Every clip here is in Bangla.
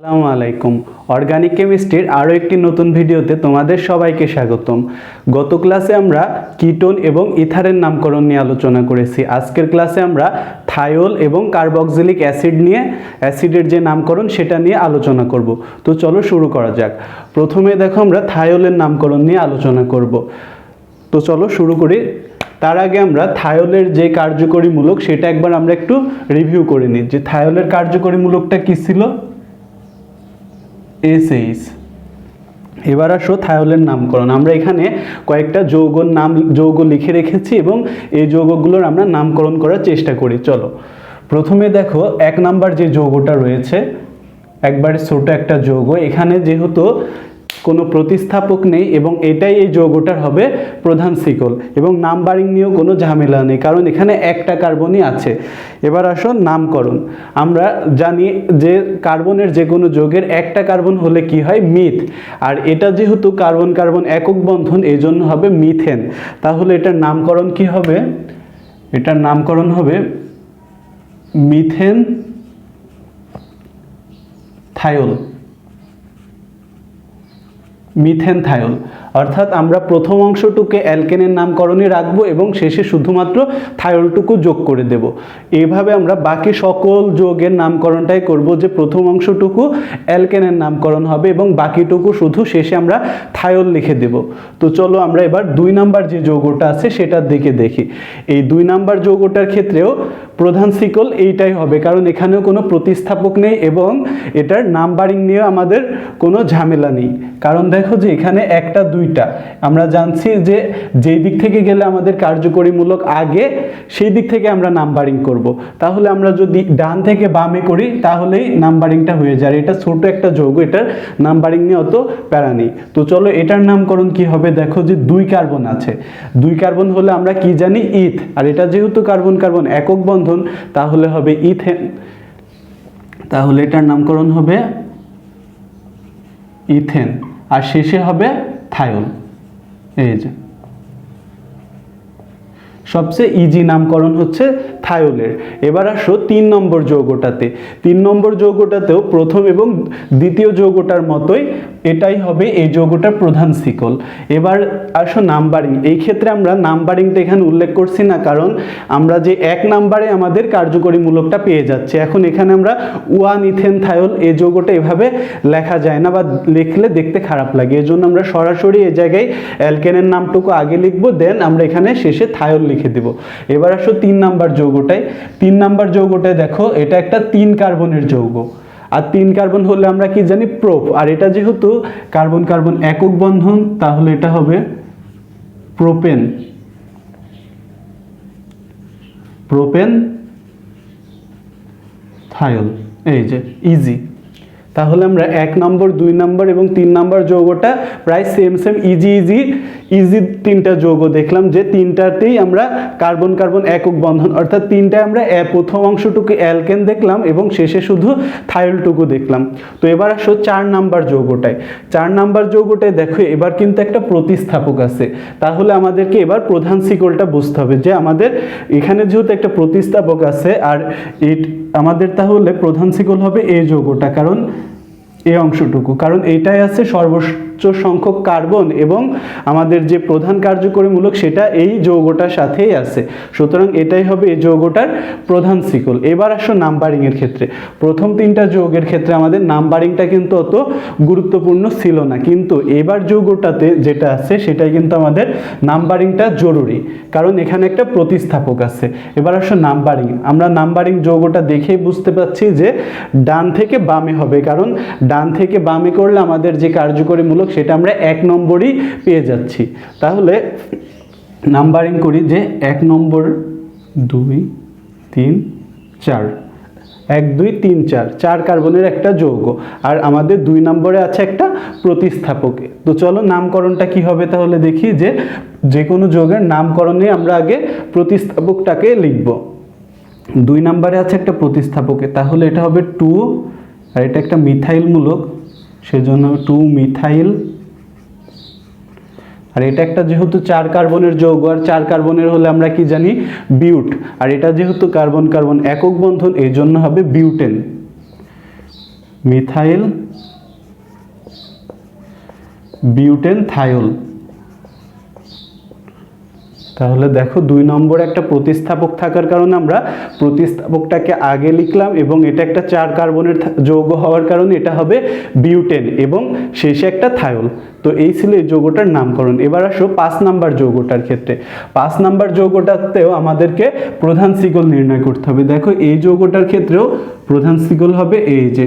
আসসালামু আলাইকুম। অর্গানিক কেমিস্ট্রির আরও একটি নতুন ভিডিওতে তোমাদের সবাইকে স্বাগতম। গত ক্লাসে আমরা কিটোন এবং ইথারের নামকরণ নিয়ে আলোচনা করেছি। আজকের ক্লাসে আমরা থায়োল এবং কার্বক্সিলিক অ্যাসিড নিয়ে, অ্যাসিডের যে নামকরণ সেটা নিয়ে আলোচনা করব। তো চলো শুরু করা যাক। প্রথমে দেখো আমরা থায়োলের নামকরণ নিয়ে আলোচনা করব। তো চলো শুরু করি। তার আগে আমরা থায়োলের যে কার্যকরী মূলক সেটা একবার আমরা একটু রিভিউ করে নিই। যে থায়োলের কার্যকরী মূলকটা কী ছিল? এসএইচ। এবার আসো থায়োলের নামকরণ। আমরা এখানে কয়েকটা যৌগর নাম, যৌগ লিখে রেখেছি এবং এই যৌগগুলোর আমরা নামকরণ করার চেষ্টা করি। চলো, প্রথমে দেখো এক নাম্বার যে যৌগটা রয়েছে, একবারে ছোট একটা যৌগ। এখানে যেহেতু কোনো প্রতিস্থাপক নেই এবং এটাই এই যৌগটার হবে প্রধান শিকল এবং নাম্বারিং নিয়েও কোনো ঝামেলা নেই, কারণ এখানে একটা কার্বনই আছে। এবার আসো নামকরণ। আমরা জানি যে কার্বনের যে কোনো যৌগের একটা কার্বন হলে কি হয়? মিথ। আর এটা যেহেতু কার্বন কার্বন একক বন্ধন এই জন্য হবে মিথেন। তাহলে এটার নামকরণ কি হবে? এটার নামকরণ হবে মিথেন থায়োল মিথেন থায়োল। অর্থাৎ আমরা প্রথম অংশটুকে অ্যালকেনের নামকরণে রাখব এবং শেষে শুধুমাত্র থায়োলটুকু যোগ করে দেব। এইভাবে আমরা বাকি সকল যোগের নামকরণটাই করব যে প্রথম অংশটুকু অ্যালকেনের নামকরণ হবে এবং বাকিটুকু শুধু শেষে আমরা থায়োল লিখে দেব। তো চলো আমরা এবার দুই নাম্বার যে যৌগটা আছে সেটার দিকে দেখি। এই দুই নাম্বার যৌগটার ক্ষেত্রেও প্রধান শিকল এইটাই হবে, কারণ এখানেও কোনো প্রতিস্থাপক নেই এবং এটার নাম্বারিং নিয়ে আমাদের কোনো ঝামেলা নেই। কারণ দেখো যে এখানে একটা দুইটা। আমরা জানছি যে যেই দিক থেকে গেলে আমাদের কার্যকরীমূলক আগে, সেই দিক থেকে আমরা নাম্বারিং করব। তাহলে আমরা যদি ডান থেকে বামে করি, তাহলেই নাম্বারিংটা হয়ে যায়। এটা ছোট একটা যৌগ, এটার নাম্বারিং নিয়ে অত প্যারা নেই। তো চলো এটার নামকরণ কি হবে? দেখো যে দুই কার্বন আছে। দুই কার্বন হলে আমরা কি জানি? ইথ। আর এটা যেহেতু কার্বন কার্বন একক বন্ধন, তাহলে হবে ইথেন। তাহলে এটার নামকরণ হবে ইথেন। আর শেষে হবে থায়োল এই যে। সবচেয়ে ইজি নামকরণ হচ্ছে থায়োলের। এবার আসো তিন নম্বর যৌগটাতে। তিন নম্বর যৌগটাতেও প্রথম এবং দ্বিতীয় যৌগটার মতোই এটাই হবে এই যৌগটার প্রধান শিকল। এবার আসো নাম্বারিং। এই ক্ষেত্রে আমরা নাম্বারিংটা এখানে উল্লেখ করছি না, কারণ আমরা যে এক নাম্বারে আমাদের কার্যকরী মূলকটা পেয়ে যাচ্ছে। এখন এখানে আমরা ওয়ান ইথেন থায়োল এই যৌগটা এভাবে লেখা যায় না বা লিখলে দেখতে খারাপ লাগে। এজন্য আমরা সরাসরি এই জায়গায় অ্যালকেনের নামটুকু আগে লিখব, দেন আমরা এখানে শেষে থায়োল লিখে দেব। এবার আসো তিন নাম্বার যৌগটায়। তিন নাম্বার যৌগটায় দেখো, এটা একটা তিন কার্বনের যৌগ। আর তিন কার্বন হলে আমরা কি জানি? প্রোপ। আর এটা যেহেতু কার্বন কার্বন একক বন্ধন, তাহলে এটা হবে প্রোপেন। প্রোপেন থায়োল। এই যে ইজি তাহলে আমরা এক নম্বর, দুই নম্বর এবং তিন নম্বর যৌগটা প্রায় same same easy easy easy তিনটা যৌগ দেখলাম, যে তিনটাতেই আমরা কার্বন কার্বন একক বন্ধন, অর্থাৎ তিনটায় আমরা প্রথম অংশটুকু অ্যালকেন দেখলাম এবং শেষে শুধু থাইলটুকু দেখলাম। তো এবার আসো চার নাম্বার যৌগটায়। চার নাম্বার যৌগটায় দেখো, এবার কিন্তু একটা প্রতিস্থাপক আছে। তাহলে আমাদেরকে এবার প্রধান শিকলটা বুঝতে হবে যে আমাদের এখানে যেহেতু একটা প্রতিস্থাপক আছে, আর এই আমাদের তাহলে প্রধান শিকল হবে এই যৌগটা, কারণ এই অংশটুকু, কারণ এইটাই আছে সর্বোচ্চ সংখ্যক কার্বন এবং আমাদের যে প্রধান কার্যকরী মূলক সেটা এই যৌগটার সাথেই আছে। সুতরাং এটাই হবে এই যৌগটার প্রধান শিকল এবার আসো নাম্বারিং এর ক্ষেত্রে। প্রথম তিনটা যৌগের ক্ষেত্রে আমাদের নাম্বারিংটা কিন্তু অত গুরুত্বপূর্ণ ছিল না। কিন্তু এবার যৌগটাতে যেটা আছে, সেটাই কিন্তু আমাদের নাম্বারিংটা জরুরি। কারণ এখানে একটা প্রতিস্থাপক আছে। এবার আসো নাম্বারিং আমরা নাম্বারিং যৌগটা দেখেই বুঝতে পারছি যে ডান থেকে বামে হবে। কারণ ডান থেকে বামে করলে আমাদের যে কার্যকরী মূলক সেটা আমরা এক নম্বরই পেয়ে যাচ্ছি। তাহলে নাম্বারিং করি যে এক নম্বর দুই তিন চার। এক, দুই, তিন, চার। চার কার্বনের একটা যৌগ। আর আমাদের দুই নম্বরে আছে একটা প্রতিস্থাপক। তো চলো নামকরণটা কি হবে তাহলে দেখি যে যে কোনো যৌগের নামকরণে আমরা আগে প্রতিস্থাপকটাকে লিখব। দুই নম্বরে আছে একটা প্রতিস্থাপকে। তাহলে এটা হবে টু, আর এটা একটা মিথাইল মূলক সেজন্য টু মিথাইল আর এটা একটা যেহেতু চার কার্বনের যৌগ, আর চার কার্বনের হলে আমরা কি জানি? বিউট। আর এটা যেহেতু কার্বন কার্বন একক বন্ধন এই জন্য হবে বিউটেন। Methyl butane, থায়োল। তাহলে দেখো দুই নম্বর একটা প্রতিস্থাপক থাকার কারণে আমরা প্রতিস্থাপকটাকে আগে লিখলাম এবং এটা একটা চার কার্বনের যৌগ হওয়ার কারণে এটা হবে বিউটেন এবং শেষে একটা থায়োল। তো এই ছিল এই যৌগটার নামকরণ। এবার আসো পাঁচ নাম্বার যৌগটার ক্ষেত্রে। পাঁচ নাম্বার যৌগটাতেও আমাদেরকে প্রধান শিকল নির্ণয় করতে হবে। দেখো এই যৌগটার ক্ষেত্রেও প্রধান শিকল হবে এই যে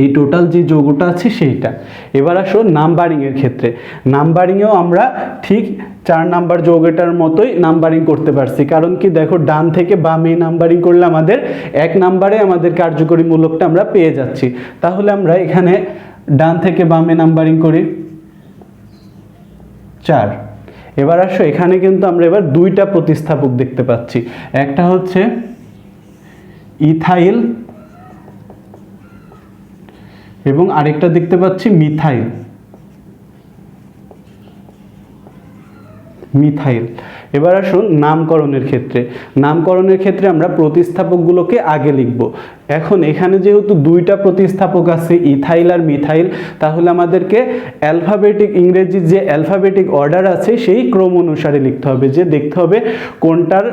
এই টোটাল যে যৌগটা আছে সেইটা। এবার আসো নাম্বারিংয়ের ক্ষেত্রে। নাম্বারিংয়েও আমরা ঠিক চার নাম্বার যৌগটার মতোই নাম্বারিং করতে পারছি। কারণ কি দেখো, ডান থেকে বামে নাম্বারিং করলে আমাদের এক নাম্বারে আমাদের কার্যকরী মূলকটা আমরা পেয়ে যাচ্ছি। তাহলে আমরা এখানে ডান থেকে বামে নাম্বারিং করি। চার। এবার আসো, এখানে কিন্তু আমরা এবার দুইটা প্রতিস্থাপক দেখতে পাচ্ছি। একটা হচ্ছে ইথাইল এবং আরেকটা দেখতে পাচ্ছি মিথাইল। মিথাইল। এবার আসুন নামকরণের ক্ষেত্রে। নামকরণের ক্ষেত্রে আমরা প্রতিস্থাপকগুলোকে আগে লিখব। এখন এখানে যেহেতু দুইটা প্রতিস্থাপক আছে, ইথাইল আর মিথাইল, তাহলে আমাদেরকে অ্যালফাবেটিক ইংরেজির যে অ্যালফাবেটিক অর্ডার আছে, সেই ক্রম অনুসারে লিখতে হবে। যে দেখতে হবে কোনটার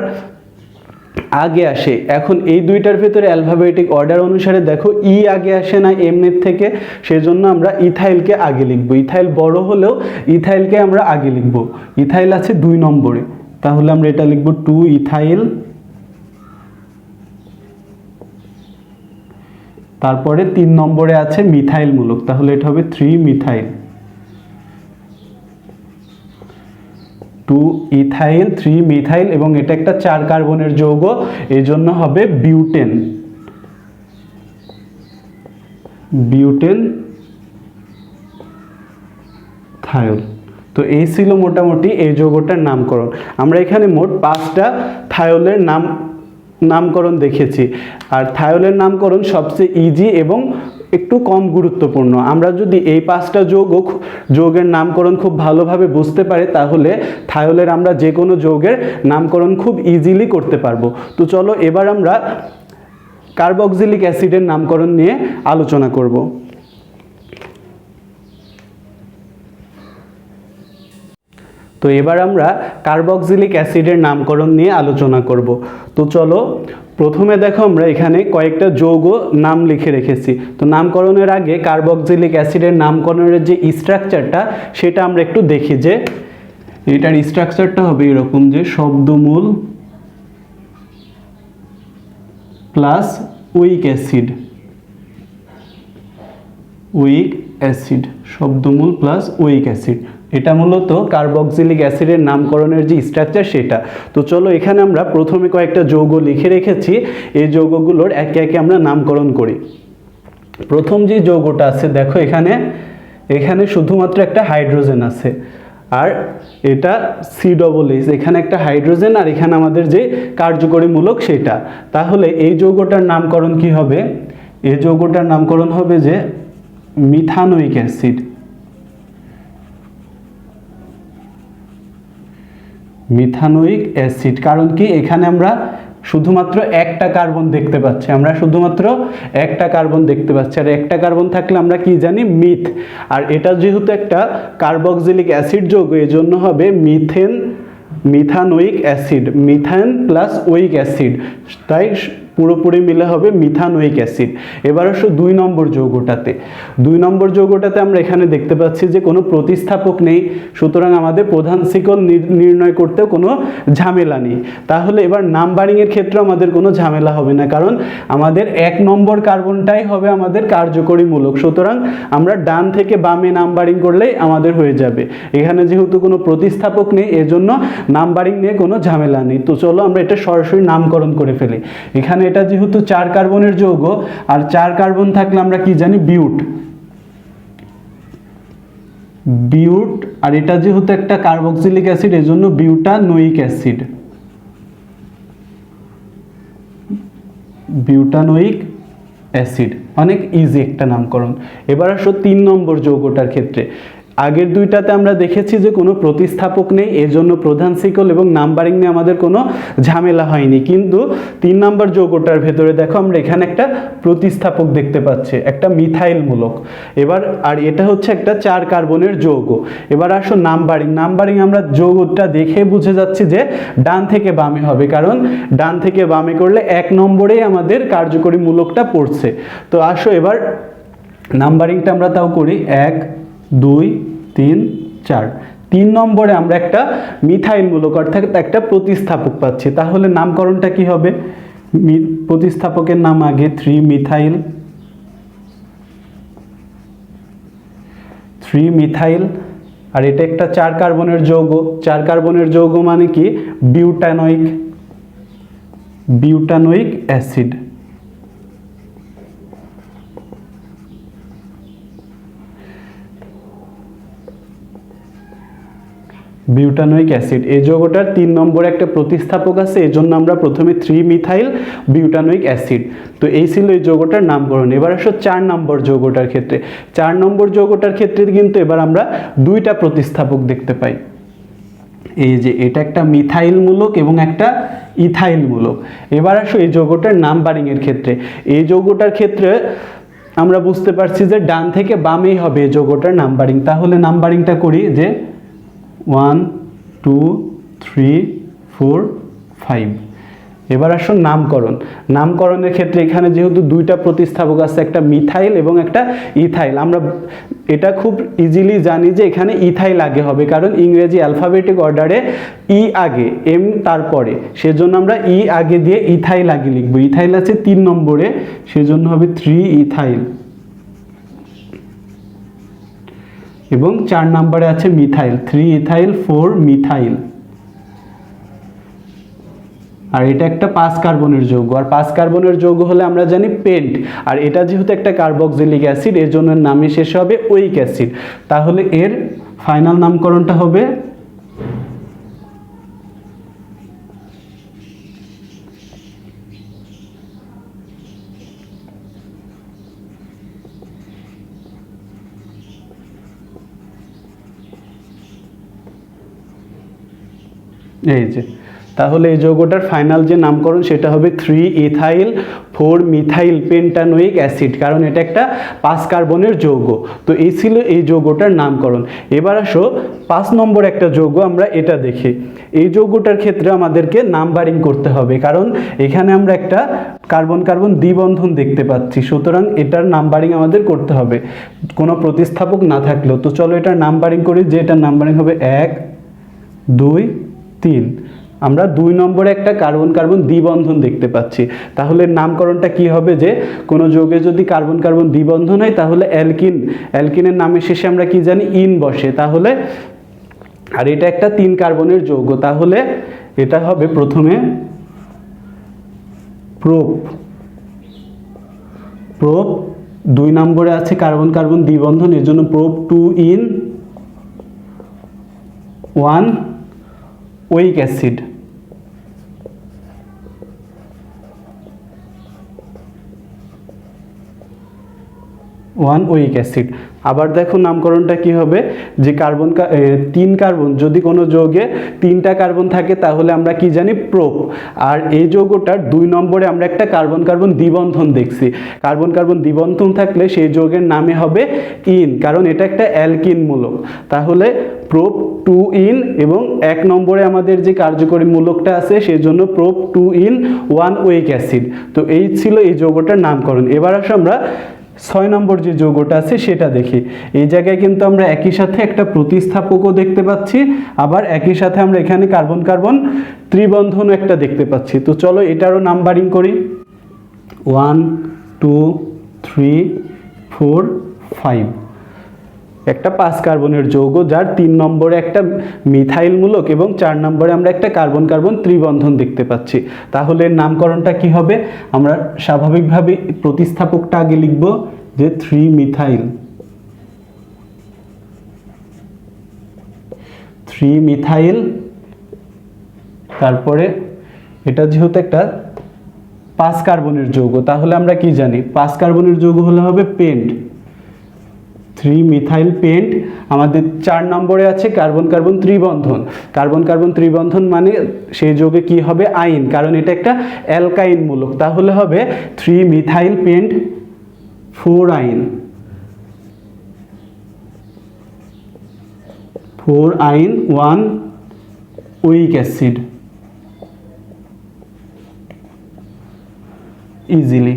আগে আসে। এখন এই দুইটার ভেতরে অ্যালফাবেটিক অর্ডার অনুসারে দেখো ই আগে আসে না এমনের থেকে, সেজন্য আমরা ইথাইলকে আগে লিখব। ইথাইল বড় হলেও ইথাইলকে আমরা আগে লিখব। ইথাইল আছে দুই নম্বরে। তাহলে আমরা এটা লিখব টু ইথাইল তারপরে তিন নম্বরে আছে মিথাইল মূলক। তাহলে এটা হবে three methyl two ethyl three methyl এবং এটা একটা চার কার্বনের যৌগ এই জন্য হবে বিউটেন। বিউটেন থায়োল। তো এই ছিল মোটামুটি এই যৌগটার নামকরণ। আমরা এখানে মোট পাঁচটা থায়োলের নাম, নামকরণ দেখেছি। আর থায়োলের নামকরণ সবচেয়ে ইজি এবং একটু কম গুরুত্বপূর্ণ। আমরা যদি এই পাঁচটা যৌগ যোগের নামকরণ খুব ভালোভাবে বুঝতে পারে, তাহলে থায়োলের আমরা যে কোনো যোগের নামকরণ খুব ইজিলি করতে পারব। তো চলো এবার আমরা কার্বক্সিলিক অ্যাসিডের নামকরণ নিয়ে আলোচনা করব। তো এবার আমরা কার্বক্সিলিক অ্যাসিডের নামকরণ নিয়ে আলোচনা করব। তো চলো, প্রথমে দেখো আমরা এখানে কয়েকটা যৌগ নাম লিখে রেখেছি। তো নামকরণের আগে কার্বক্সিলিক অ্যাসিডের নামকরণের যে স্ট্রাকচারটা সেটা আমরা একটু দেখি যে এটার স্ট্রাকচারটা হবে এরকম যে শব্দমূল plus oic acid oic acid শব্দমূল plus oic acid এটা মূলত কার্বক্সিলিক অ্যাসিডের নামকরণের যে স্ট্রাকচার সেটা। তো চলো এখানে আমরা প্রথমে কয়েকটা যৌগ লিখে রেখেছি। এই যৌগগুলোর একে একে আমরা নামকরণ করি। প্রথম যে যৌগটা আছে, দেখো এখানে এখানে শুধুমাত্র একটা হাইড্রোজেন আছে। আর এটা সি ডবল এইচ এখানে একটা হাইড্রোজেন আর এখানে আমাদের যে কার্যকরীমূলক সেটা। তাহলে এই যৌগটার নামকরণ কি হবে? এই যৌগটার নামকরণ হবে যে মিথানোইক অ্যাসিড। Methanoic acid. কারণ কি? এখানে আমরা শুধুমাত্র একটা কার্বন দেখতে পাচ্ছি। আমরা শুধুমাত্র একটা কার্বন দেখতে পাচ্ছি। আর একটা কার্বন থাকলে আমরা কি জানি? মিথ। আর এটা যেহেতু একটা কার্বক্সিলিক অ্যাসিড যোগ এই জন্য হবে methane methanoic acid. Methan plus oic acid. তাই পুরোপুরি মিলে হবে মিথানোইক অ্যাসিড। এবার আসো দুই নম্বর যৌগটাতে। দুই নম্বর যৌগটাতে আমরা এখানে দেখতে পাচ্ছি যে কোনো প্রতিস্থাপক নেই, সুতরাং আমাদের প্রধান শিকল নির্ণয় করতেও কোনো ঝামেলা নেই। তাহলে এবার নাম্বারিংয়ের ক্ষেত্রে আমাদের কোনো ঝামেলা হবে না, কারণ আমাদের এক নম্বর কার্বনটাই হবে আমাদের কার্যকরী মূলক সুতরাং আমরা ডান থেকে বামে নাম্বারিং করলেই আমাদের হয়ে যাবে। এখানে যেহেতু কোনো প্রতিস্থাপক নেই, এজন্য নাম্বারিং নিয়ে কোনো ঝামেলা নেই। তো চলো আমরা এটা সরাসরি নামকরণ করে ফেলি। এখানে এটা যেহেতু চার কার্বনের যৌগ, আর চার কার্বন থাকলে আমরা কি জানি? বিউট। বিউট, আর এটা যেহেতু একটা কার্বক্সিলিক অ্যাসিড, এজন্য বিউটানোইক অ্যাসিড। Butanoic acid. অনেক ইজি একটা নামকরণ। এবার আসো তিন নম্বর যৌগটার ক্ষেত্রে। আগের দুইটাতে আমরা দেখেছি যে কোনো প্রতিস্থাপক নেই, এজন্য প্রধান শিকল এবং নাম্বারিং নিয়ে আমাদের কোনো ঝামেলা হয়নি। কিন্তু তিন নাম্বার যৌগটার ভেতরে দেখো আমরা এখানে একটা প্রতিস্থাপক দেখতে পাচ্ছি, একটা মিথাইল মূলক এবার, আর এটা হচ্ছে একটা চার কার্বনের যৌগ। এবার আসো নাম্বারিং। নাম্বারিং আমরা যৌগটা দেখে বুঝে যাচ্ছি যে ডান থেকে বামে হবে, কারণ ডান থেকে বামে করলে এক নম্বরেই আমাদের কার্যকরী মূলকটা পড়ছে। তো আসো এবার, নাম্বারিংটা আমরা তাও করি, এক দুই, তিন, চার। তিন নম্বরে আমরা একটা মিথাইল মূলক অর্থাৎ একটা প্রতিস্থাপক পাচ্ছি। তাহলে নামকরণটা কি হবে? প্রতিস্থাপকের নাম আগে থ্রি মিথাইল থ্রি মিথাইল আর এটা একটা চার কার্বনের যৌগ। চার কার্বনের যৌগ মানে কি? Butanoic butanoic acid. Butanoic acid. এই যৌগটার তিন নম্বরে একটা প্রতিস্থাপক আছে এই জন্য আমরা প্রথমে থ্রি মিথাইল বিউটানোইক অ্যাসিড। তো এই ছিল এই যৌগটার নামকরণ। এবার আসো চার নম্বর যৌগটার ক্ষেত্রে। চার নম্বর যৌগটার ক্ষেত্রে কিন্তু এবার আমরা দুইটা প্রতিস্থাপক দেখতে পাই। এই যে এটা একটা মিথাইল মূলক এবং একটা ইথাইল মূলক এবার আসো এই যৌগটার নাম্বারিং এর ক্ষেত্রে। এই যৌগটার ক্ষেত্রে আমরা বুঝতে পারছি যে ডান থেকে বামেই হবে এই যৌগটার নাম্বারিং। তাহলে নাম্বারিংটা করি যে one, two, three, four, five. এবার আসুন নামকরণ। নামকরণের ক্ষেত্রে এখানে যেহেতু দুইটা প্রতিস্থাপক আছে, একটা মিথাইল এবং একটা ইথাইল। আমরা এটা খুব ইজিলি জানি যে এখানে ইথাইল আগে হবে, কারণ ইংরেজি অ্যালফাবেটিক অর্ডারে ই আগে, এম তারপরে। সেজন্য আমরা ই আগে দিয়ে ইথাইল আগে লিখব। ইথাইল আছে তিন নম্বরে, সেজন্য হবে থ্রি ইথাইল। এবং চার নাম্বারে আছে methyl three ethyl four methyl আর এটা একটা পাঁচ কার্বনের যৌগ। আর পাঁচ কার্বনের যৌগ হলে আমরা জানি পেন্ট। আর এটা যেহেতু একটা কার্বক্সিলিক অ্যাসিড, এর জন্য নামে শেষ হবে ওইক অ্যাসিড। তাহলে এর ফাইনাল নামকরণটা হবে এই যে, তাহলে এই যৌগটার ফাইনাল যে নামকরণ সেটা হবে three ethyl four methyl pentanoic acid কারণ এটা একটা পাঁচ কার্বনের যৌগ। তো এই ছিল এই যৌগটার নামকরণ। এবার আসো, পাঁচ নম্বর একটা যৌগ আমরা এটা দেখি। এই যৌগটার ক্ষেত্রে আমাদেরকে নাম্বারিং করতে হবে, কারণ এখানে আমরা একটা কার্বন কার্বন দ্বিবন্ধন দেখতে পাচ্ছি। সুতরাং এটার নাম্বারিং আমাদের করতে হবে। কোনো প্রতিস্থাপক না থাকলেও। তো চলো এটার নাম্বারিং করি যে এটার নাম্বারিং হবে এক, দুই তিন। আমরা দুই নম্বরে একটা কার্বন কার্বন দ্বিবন্ধন দেখতে পাচ্ছি। তাহলে নামকরণটা কি হবে যে, কোনো যৌগে যদি কার্বন কার্বন দ্বিবন্ধন হয়, তাহলে অ্যালকিন, অ্যালকিনের নামের শেষে আমরা কি জানি? ইন বসে। তাহলে, আর এটা একটা তিন কার্বনের যৌগ। তাহলে, এটা হবে প্রথমে প্রোপ। প্রোপ, দুই নম্বরে আছে কার্বন কার্বন দ্বিবন্ধন, এর জন্য prop two ene one. Oic acid one oic acid. আবার দেখো নামকরণটা কি হবে? যে কার্বন তিন কার্বন, যদি কোনো যৌগে তিনটা কার্বন থাকে তাহলে আমরা কি জানি? প্রোপ। আর এই যৌগটার দুই নম্বরে আমরা একটা কার্বন কার্বন দ্বিবন্ধন দেখছি। কার্বন কার্বন দ্বিবন্ধন থাকলে সেই যৌগের নামে হবে ইন, কারণ এটা একটা অ্যালকিন মূলক তাহলে প্রোপ টু ইন এবং এক নম্বরে আমাদের যে কার্যকরী মূলকটা আছে সেই জন্য prop two ene, one oic acid. তো এই ছিল এই যৌগটার নামকরণ। এবার আসো আমরা ছয় নম্বর যে যৌগটা আছে সেটা দেখি। এই জায়গায় কিন্তু আমরা একই সাথে একটা প্রতিস্থাপকও দেখতে পাচ্ছি, আবার একই সাথে আমরা এখানে কার্বন কার্বন ত্রিবন্ধনও একটা দেখতে পাচ্ছি। তো চলো এটারও নাম্বারিং করি। One, two, three, four, five. একটা পাঁচ কার্বনের যৌগ, যার তিন নম্বরে একটা মিথাইল মূলক এবং চার নম্বরে আমরা একটা কার্বন কার্বন ত্রিবন্ধন দেখতে পাচ্ছি। তাহলে নামকরণটা কি হবে? আমরা স্বাভাবিকভাবে প্রতিস্থাপকটা আগে লিখব যে থ্রি মিথাইল থ্রি মিথাইল তারপরে এটা যেহেতু একটা পাঁচ কার্বনের যৌগ, তাহলে আমরা কি জানি? পাঁচ কার্বনের যৌগ হলে হবে পেন্ট। থ্রি মিথাইল পেন্ট আমাদের চার নম্বরে আছে কার্বন কার্বন ত্রিবন্ধন। কার্বন কার্বন ত্রিবন্ধন মানে সেই যোগে কি হবে? আইন কারণ এটা একটা অ্যালকাইন মূলক। তাহলে হবে three methyl pent four yne four yne one oic acid easily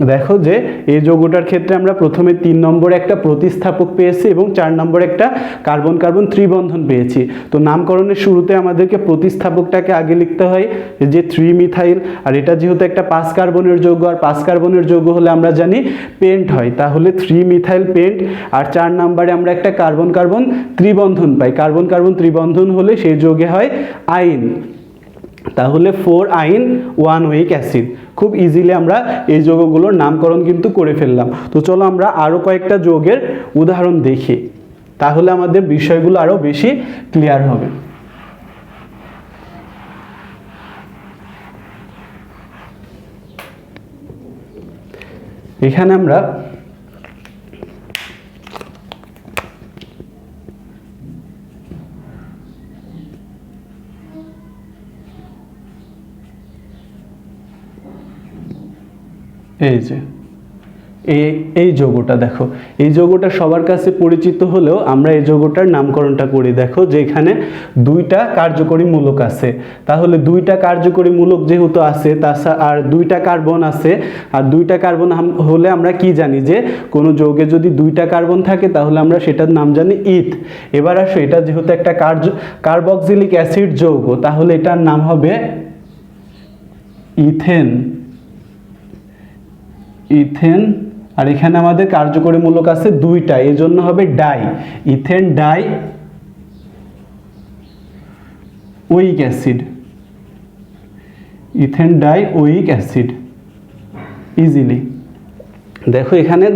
দেখো যে এই যৌগটার ক্ষেত্রে আমরা প্রথমে তিন নম্বরে একটা প্রতিস্থাপক পেয়েছি এবং চার নম্বরে একটা কার্বন কার্বন ত্রিবন্ধন পেয়েছি। তো নামকরণের শুরুতে আমাদেরকে প্রতিস্থাপকটাকে আগে লিখতে হয় যে থ্রি মিথাইল আর এটা যেহেতু একটা পাঁচ কার্বনের যৌগ, আর পাঁচ কার্বনের যৌগ হলে আমরা জানি পেন্ট হয়, তাহলে থ্রি মিথাইল পেন্ট, আর চার নম্বরে আমরা একটা কার্বন কার্বন ত্রিবন্ধন পাই। কার্বন কার্বন ত্রিবন্ধন হলে সেই যোগে হয় আইন। তাহলে four yne one oic acid খুব ইজিলি আমরা এই যৌগগুলোর নামকরণ কিন্তু করে ফেললাম। তো চলো আমরা আরও কয়েকটা যৌগের উদাহরণ দেখি। তাহলে আমাদের বিষয়গুলো আরও বেশি ক্লিয়ার হবে। এখানে আমরা এই যে, এই এই যৌগটা দেখো। এই যৌগটা সবার কাছে পরিচিত হলেও আমরা এই যৌগটার নামকরণটা করি। দেখো যে এখানে দুইটা কার্যকরী মূলক আছে। তাহলে দুইটা কার্যকরী মূলক যেহেতু আছে, তাছাড়া আর দুইটা কার্বন আছে, আর দুইটা কার্বন হলে আমরা কি জানি যে, কোনো যৌগে যদি দুইটা কার্বন থাকে, তাহলে আমরা সেটার নাম জানি ইথ। এবার আসো, এটা যেহেতু একটা কার্য, কার্বক্সিলিক অ্যাসিড যৌগ, তাহলে এটার নাম হবে ইথেন। ইথেন, আর এখানে আমাদের কার্যকরী মূলক আছে দুইটা, এই জন্য হবে di. Ethane di oic acid. Ethane di oic acid. Easily. দেখো এখানে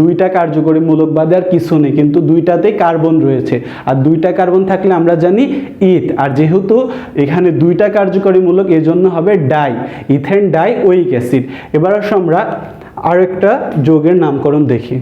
দুইটা কার্যকরী মূলক বাদে আর কিছু নেই, কিন্তু দুইটাতেই কার্বন রয়েছে। আর দুইটা কার্বন থাকলে আমরা জানি ইথ। আর যেহেতু এখানে দুইটা কার্যকরী মূলক এই জন্য হবে di. Ethane di oic acid. এবার আসো আমরা আর যোগের নামকরণ দেখি।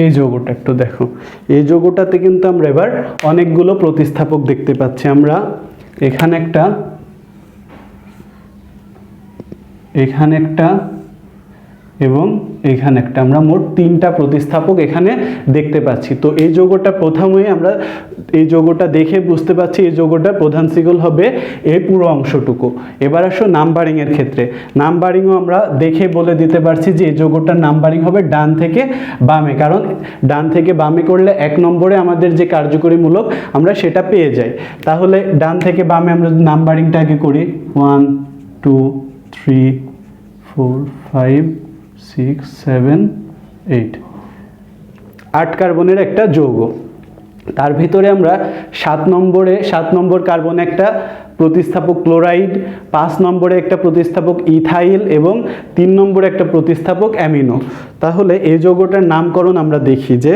এই যোগটা একটু দেখো। এই যোগটাতে কিন্তু আমরা এবার অনেকগুলো প্রতিস্থাপক দেখতে পাচ্ছি। আমরা এখানে একটা এখানে একটা এবং এখানে একটা। আমরা মোট তিনটা প্রতিস্থাপক এখানে দেখতে পাচ্ছি। তো এই যৌগটা প্রথমেই আমরা এই যোগটা দেখে বুঝতে পারছি এই যৌগটা প্রধান সিগল হবে এই পুরো অংশটুকু। এবার আসো নাম্বারিং এর ক্ষেত্রে। নাম্বারিংও আমরা দেখে বলে দিতে পারছি যে এই যোগটার নাম্বারিং হবে ডান থেকে বামে। কারণ ডান থেকে বামে করলে এক নম্বরে আমাদের যে কার্যকরীমূলক আমরা সেটা পেয়ে যাই। তাহলে ডান থেকে বামে আমরা নাম্বারিংটা আগে করি। One two three four five six seven eight আট কার্বনের একটা যৌগ। তার ভিতরে আমরা সাত নম্বরে, সাত নম্বর কার্বন একটা প্রতিস্থাপক ক্লোরাইড, পাঁচ নম্বরে একটা প্রতিস্থাপক ইথাইল এবং তিন নম্বরে একটা প্রতিস্থাপক অ্যামিনো। তাহলে এই যৌগটার নামকরণ আমরা দেখি যে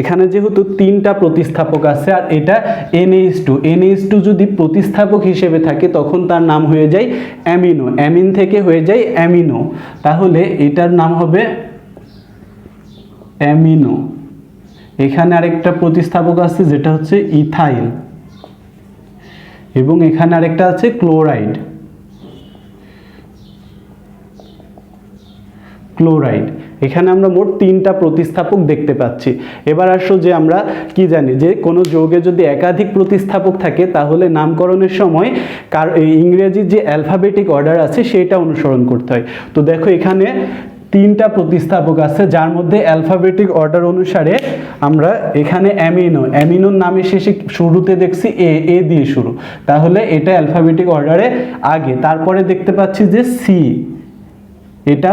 এখানে যেহেতু তিনটা প্রতিস্থাপক আছে আর এটা এনএইচ টু এনএইচ টু যদি প্রতিস্থাপক হিসেবে থাকে তখন তার নাম হয়ে যায় অ্যামিনো, অ্যামিন থেকে হয়ে যায় অ্যামিনো। তাহলে এটার নাম হবে অ্যামিনো। এখানে আরেকটা প্রতিস্থাপক আছে, যেটা হচ্ছে ইথাইল। এবং এখানে আরেকটা আছে ক্লোরাইড। ক্লোরাইড। এখানে আমরা মোট তিনটা প্রতিস্থাপক দেখতে পাচ্ছি। এবার আসো যে আমরা কি জানি, যে কোনো যৌগে যদি একাধিক প্রতিস্থাপক থাকে, তাহলে নামকরণের সময় কার ইংরেজির যে অ্যালফাবেটিক অর্ডার আছে, সেটা অনুসরণ করতে হয়। তো দেখো এখানে তিনটা প্রতিস্থাপক আছে, যার মধ্যে অ্যালফাবেটিক অর্ডার অনুসারে আমরা এখানে অ্যামিনো অ্যামিনোর নামে শেষে শুরুতে দেখছি এ এ দিয়ে শুরু। তাহলে এটা অ্যালফাবেটিক অর্ডারে আগে, তারপরে দেখতে পাচ্ছি যে সি এটা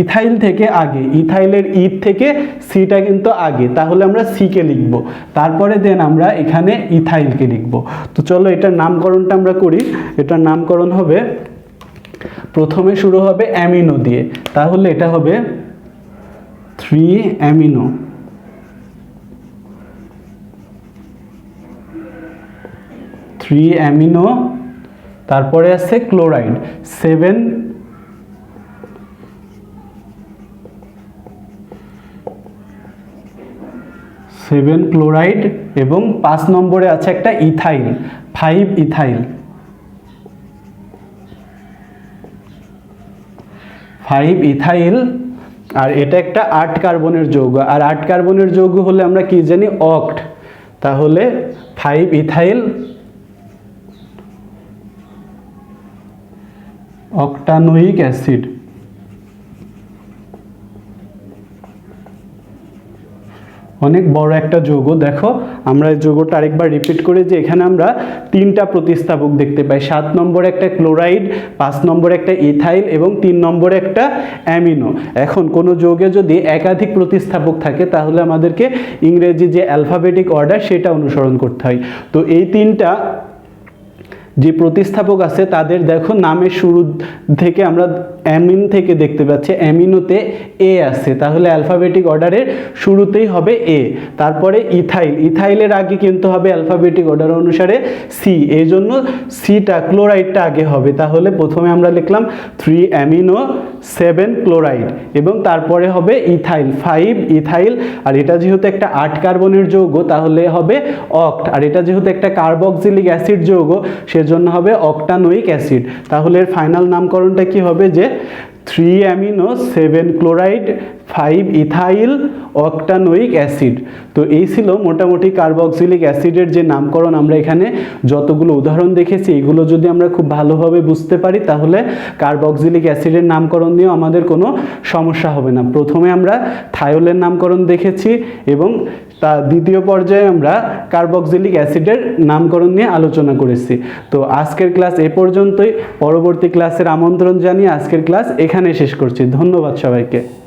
ইথাইল থেকে আগে ইথাইলের ইথ থেকে সিটা কিন্তু আগে, তাহলে আমরা সিকে লিখব। তারপরে দেন আমরা এখানে ইথাইলকে লিখব। তো চলো এটার নামকরণটা আমরা করি। এটার নামকরণ হবে প্রথমে শুরু হবে অ্যামিনো দিয়ে। তাহলে এটা হবে থ্রি অ্যামিনো। থ্রি অ্যামিনো, তারপরে আছে ক্লোরাইড। সেভেন সেভেন ক্লোরাইড এবং পাঁচ নম্বরে আছে একটা ethyl, five ethyl. Five ethyl, আর এটা একটা আট কার্বনের যৌগ। আর আট কার্বনের যৌগ হলে আমরা কি জানি? অক্ট। তাহলে ফাইভ ইথাইল, অক্টানোইক অ্যাসিড। অনেক বড় একটা যৌগ। দেখো, আমরা এই যৌগটা আরেকবার রিপিট করে যে এখানে আমরা তিনটা প্রতিস্থাপক দেখতে পাই। সাত নম্বরে একটা ক্লোরাইড পাঁচ নম্বরে একটা ইথাইল এবং তিন নম্বরে একটা অ্যামিনো এখন কোনো যৌগে যদি একাধিক প্রতিস্থাপক থাকে, তাহলে আমাদেরকে ইংরেজি যে অ্যালফাবেটিক অর্ডার সেটা অনুসরণ করতে হয়। তো এই তিনটা যে প্রতিস্থাপক আছে, তাদের দেখো নামের শুরু থেকে আমরা অ্যামিন থেকে দেখতে পাচ্ছি। অ্যামিনোতে এ আছে। তাহলে অ্যালফাবেটিক অর্ডারের শুরুতেই হবে এ। তারপরে ইথাইল ইথাইলের আগে কিন্তু হবে অ্যালফাবেটিক অর্ডার অনুসারে সি এই জন্য সিটা ক্লোরাইডটা আগে হবে। তাহলে প্রথমে আমরা লিখলাম থ্রি অ্যামিনো সেভেন ক্লোরাইড এবং তারপরে হবে ইথাইল ফাইভ ইথাইল আর এটা যেহেতু একটা আট কার্বনের যৌগ, তাহলে হবে অক্ট আর এটা যেহেতু একটা কার্বক্সিলিক অ্যাসিড যৌগ সেজন্য হবে অক্টানোইক অ্যাসিড। তাহলে এর ফাইনাল নামকরণটা কি হবে যে three amino seven chloride five ethyl octanoic acid. তো এই ছিল মোটামুটি কার্বক্সিলিক অ্যাসিডের যে নামকরণ আমরা এখানে যতগুলো উদাহরণ দেখেছি, এগুলো যদি আমরা খুব ভালোভাবে বুঝতে পারি, তাহলে কার্বক্সিলিক অ্যাসিডের নামকরণ নিয়েও আমাদের কোনো সমস্যা হবে না। প্রথমে আমরা থায়োলের নামকরণ দেখেছি এবং তা দ্বিতীয় পর্যায়ে আমরা কার্বক্সিলিক অ্যাসিডের নামকরণ নিয়ে আলোচনা করেছি। তো আজকের ক্লাস এ পর্যন্তই। পরবর্তী ক্লাসের আমন্ত্রণ জানিয়ে আজকের ক্লাস এখানে শেষ করছি। ধন্যবাদ সবাইকে।